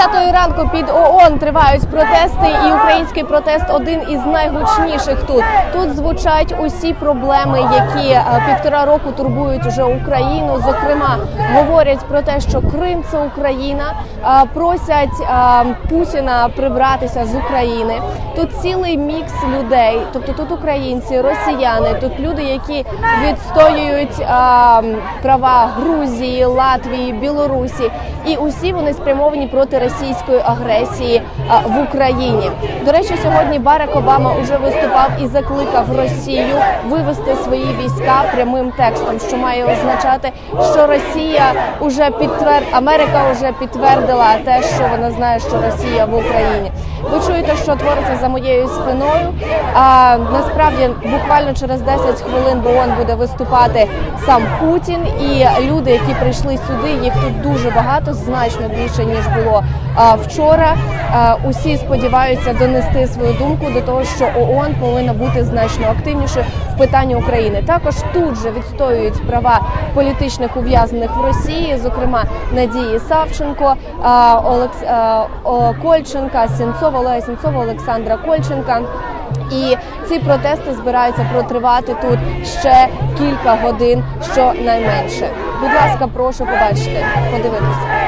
10 ранку під ООН тривають протести, і український протест один із найгучніших тут. Тут звучать усі проблеми, які е, півтора року турбують уже Україну. Зокрема, говорять про те, що Крим це Україна, просять е, Путіна прибратися з України. Тут цілий мікс людей, тобто тут українці, росіяни, тут люди, які відстоюють права Грузії, Латвії, Білорусі, і усі вони спрямовані проти російської агресії в Україні. До речі, сьогодні Барак Обама вже виступав і закликав Росію вивести свої війська прямим текстом, що має означати, що Росія уже підтвер... Америка вже підтвердила те, що вона знає, що Росія в Україні. Ви чуєте, що твориться за моєю спиною. А насправді буквально через 10 хвилин в ООН буде виступати сам Путін і люди, які прийшли сюди. Їх тут дуже багато, значно більше ніж було вчора. Усі сподіваються донести свою думку до того, що ООН повинна бути значно активнішою в питанні України. Також тут же відстоюють права політичних ув'язнених в Росії, зокрема Надії Савченко, Олекс... Кольченка, Сінцова, Олега Сінцова, Олександра Кольченка. І ці протести збираються протривати тут ще кілька годин, Що найменше? Будь ласка, прошу побачити, подивитися.